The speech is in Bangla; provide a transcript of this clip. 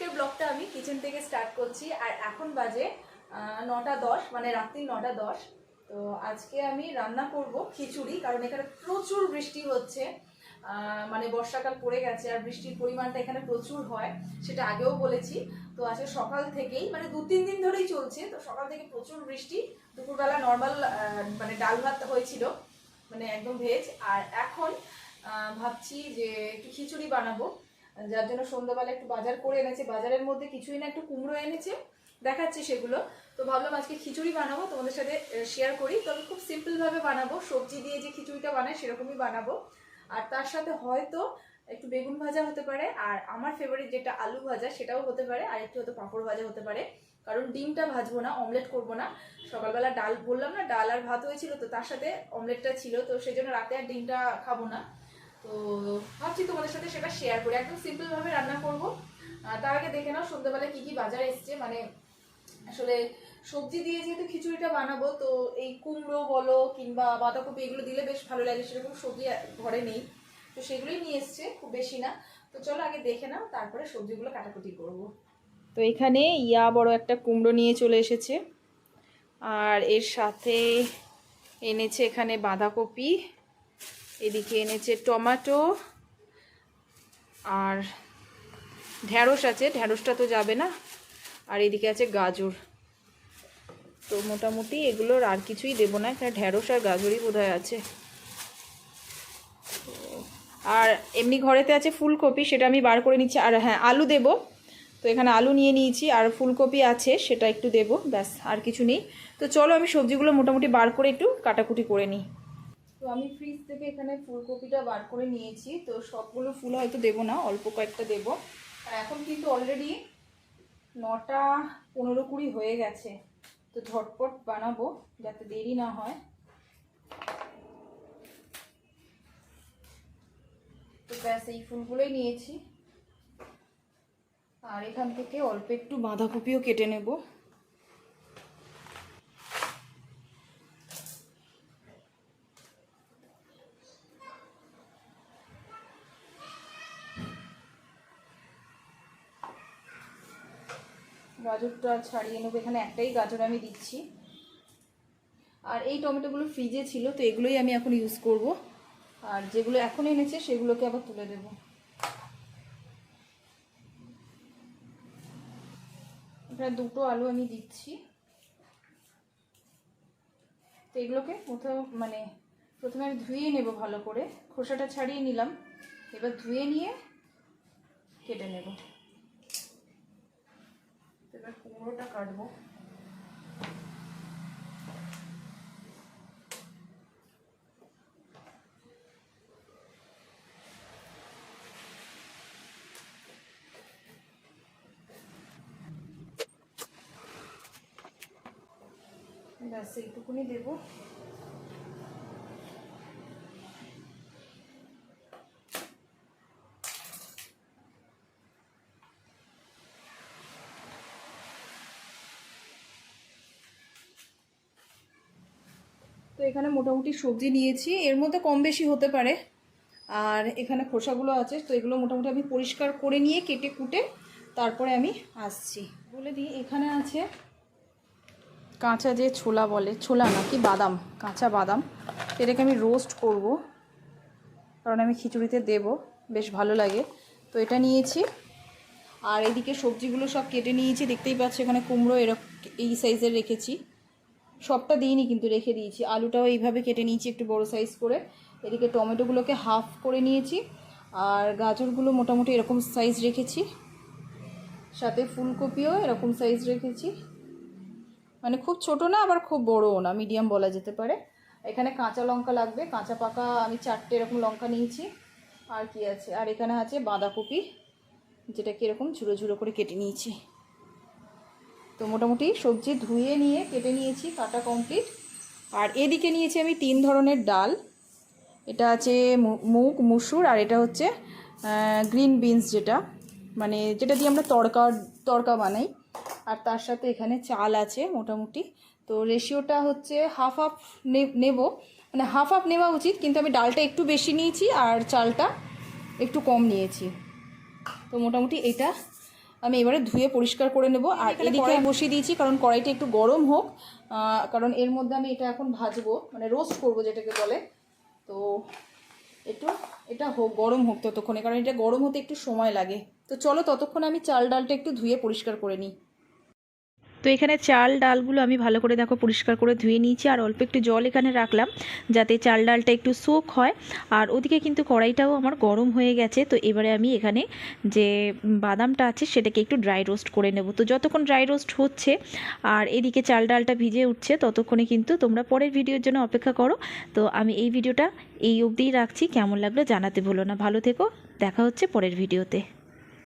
আজকের ব্লগটা আমি কিচেন থেকে স্টার্ট করছি, আর এখন বাজে নটা দশ মানে রাত্রি নটা দশ। তো আজকে আমি রান্না করব খিচুড়ি, কারণ এখানে প্রচুর বৃষ্টি হচ্ছে মানে বর্ষাকাল পড়ে গেছে, আর বৃষ্টির পরিমাণটা এখানে প্রচুর হয়, সেটা আগেও বলেছি। তো আজকে সকাল থেকেই মানে দু, তিন দিন ধরেই চলছে, তো সকাল থেকে প্রচুর বৃষ্টি, দুপুরবেলা নর্মাল মানে ডাল ভাত হয়েছিল মানে একদম ভেজ আর এখন ভাবছি যে একটু খিচুড়ি বানাবো। যার জন্য সন্ধ্যাবেলা একটু বাজার করে এনেছে। বাজারের মধ্যে কিছুই না, একটু কুমড়ো এনেছে। দেখাচ্ছি সেগুলো। তো ভাবলাম আজকে খিচুড়ি বানাবো, তোমাদের সাথে শেয়ার করি। তবে খুব সিম্পল ভাবে বানাবো। সবজি দিয়ে যে খিচুড়িটা বানায় সেরকমই বানাবো। আর তার সাথে হয়তো একটু বেগুন ভাজা হতে পারে, আর আমার ফেভারিট যেটা আলু ভাজা, সেটাও হতে পারে। আর একটু হয়তো পাঁপড় ভাজা হতে পারে। কারণ ডিমটা ভাজবো না অমলেট করব না। সকালবেলা ডাল, বললাম না, ডাল আর ভাত হয়েছিল, তো তার সাথে অমলেটটা ছিল। তো সেই জন্য রাতে আর ডিমটা খাব না। তো ভাবছি তোমাদের সাথে সেটা শেয়ার করি। একদম সিম্পল ভাবে রান্না করব। তার আগে দেখে নাও সন্ধ্যাবেলা কি কি বাজার এসছে। মানে আসলে সবজি দিয়ে যেহেতু খিচুড়িটা বানাবো, তো এই কুমড়ো বলো কিংবা বাঁধাকপি এগুলো দিলে বেশ ভালো লাগে, সেরকম সবজি ঘরে নেই। তো সেগুলোই নিয়ে এসছে, খুব বেশি না। তো চলো আগে দেখে নাও, তারপরে সবজিগুলো কাটাকুটি করব। তো এখানে ইয়া বড় একটা কুমড়ো নিয়ে চলে এসেছে। আর এর সাথে এনেছে এখানে বাঁধাকপি এদিকে এনেছে টমাটো আর ঢ্যাঁড়স আছে ঢ্যাঁড়সটা তো যাবে না। আর এদিকে আছে গাজর। তো মোটামুটি এগুলোর আর কিছুই দেবো না, এখানে ঢ্যাঁড়স আর গাজরই বোধহয় আছে। আর এমনি ঘরেতে আছে ফুলকপি, সেটা আমি বার করে নিচ্ছি। আর হ্যাঁ আলু দেব। তো এখানে আলু নিয়ে নিয়েছি, আর ফুলকপি আছে, সেটা একটু দেবো, ব্যাস, আর কিছু নেই। তো চলো আমি সবজিগুলো মোটামুটি বার করে একটু কাটাকুটি করে নিই। তো আমি ফ্রিজ থেকে এখানে ফুলকপিটা বার করে নিয়েছি। তো সবগুলো ফুল হয়তো দেবো না, অল্প কয়েকটা দেবো। আর এখন কিন্তু অলরেডি নটা পনেরো কুড়ি হয়ে গেছে। তো ঝটপট বানাবো যাতে দেরি না হয়। তো ব্যাস, এই ফুলগুলোই নিয়েছি। আর এখান থেকে অল্প একটু বাঁধাকপিও কেটে নেব। গাজরটা ছাড়িয়ে নেব। এখানে একটাই গাজর আমি দিচ্ছি। আর এই টমেটোগুলো ফ্রিজে ছিল, তো এগুলোই আমি এখন ইউজ করব। আর যেগুলো এখন এনেছে, সেগুলোকে আবার তুলে দেব। এখানে দুটো আলু আমি দিচ্ছি। তো এগুলোকে কোথাও মানে প্রথমে আমি ধুয়ে নেব ভালো করে। খোসাটা ছাড়িয়ে নিলাম। এবার ধুয়ে নিয়ে কেটে নেব। এবার কুমড়োটা কাটবো। ব্যাস এইটুকুনি দেবো। তো এখানে মোটামুটি সবজি নিয়েছি। এর মধ্যে কম বেশি হতে পারে। আর এখানে খোসাগুলো আছে, তো এগুলো মোটামুটি আমি পরিষ্কার করে নিয়ে কেটে কুটে তারপরে আমি আসছি। বলে দিই, এখানে আছে কাঁচা যে ছোলা বলে, ছোলা না কি বাদাম, কাঁচা বাদাম। এটাকে আমি রোস্ট করব, কারণ আমি খিচুড়িতে দেব, বেশ ভালো লাগে। তো এটা নিয়েছি। আর এদিকে সবজিগুলো সব কেটে নিয়েছি, দেখতেই পাচ্ছি এখানে কুমড়ো এরকম এই সাইজের রেখেছি। সবটা দিইনি কিন্তু রেখে দিয়েছি। আলুটাও এইভাবে কেটে নিয়েছি একটু বড় সাইজ করে। এদিকে টমেটোগুলোকে হাফ করে নিয়েছি। আর গাজরগুলো মোটামুটি এরকম সাইজ রেখেছি। সাথে ফুলকপিও এরকম সাইজ রেখেছি। মানে খুব ছোট না, আবার খুব বড়ও না মিডিয়াম বলা যেতে পারে। এখানে কাঁচা লঙ্কা লাগবে, কাঁচা পাকা আমি চারটে এরকম লঙ্কা নিয়েছি। আর কি আছে? আর এখানে আছে বাঁধাকপি, যেটাকে এরকম ঝুড়ো ঝুড়ো করে কেটে নিয়েছি। তো মোটামুটি সবজি ধুয়ে নিয়ে কেটে নিয়েছি, কাটা কমপ্লিট আর এদিকে নিয়েছি আমি তিন ধরনের ডাল। এটা আছে মুগ, মুসুর, আর এটা হচ্ছে গ্রিন বিনস যেটা। মানে যেটা দিয়ে আমরা তড়কা তড়কা বানাই। আর তার সাথে এখানে চাল আছে মোটামুটি। তো রেশিওটা হচ্ছে হাফ হাফ নেব। মানে হাফ হাফ নেওয়া উচিত, কিন্তু আমি ডালটা একটু বেশি নিয়েছি আর চালটা একটু কম নিয়েছি। তো মোটামুটি এটা আমি এবারে ধুয়ে পরিষ্কার করে নেব। আর এদিকে বসিয়ে দিয়েছি কারণ কড়াইটা একটু গরম হোক। কারণ এর মধ্যে আমি এটা এখন ভাজবো মানে রোস্ট করব যেটাকে বলে। তো একটু এটা হোক গরম হোক ততক্ষণে কারণ এটা গরম হতে একটু সময় লাগে। তো চলো ততক্ষণে আমি চাল ডালটা একটু ধুয়ে পরিষ্কার করে নিই। এখানে চাল ডালগুলো আমি ভালো করে দেখো পরিষ্কার করে ধুয়ে নিয়েছি, আর অল্প একটু জল এখানে রাখলাম যাতে চাল ডালটা একটু সোক হয়। আর ওদিকে কিন্তু কড়াইটাও আমার গরম হয়ে গেছে, তো এবারে আমি এখানে যে বাদামটা আছে সেটাকে একটু ড্রাই রোস্ট করে নেব। তো যতক্ষণ ড্রাই রোস্ট হচ্ছে আর এদিকে চাল ডালটা ভিজে উঠছে, ততক্ষণে কিন্তু তোমরা পরের ভিডিওর জন্য অপেক্ষা করো। তো আমি এই ভিডিওটা এই অবধিই রাখছি, কেমন লাগল জানাতে ভুলো না। ভালো থেকো, দেখা হচ্ছে পরের ভিডিওতে।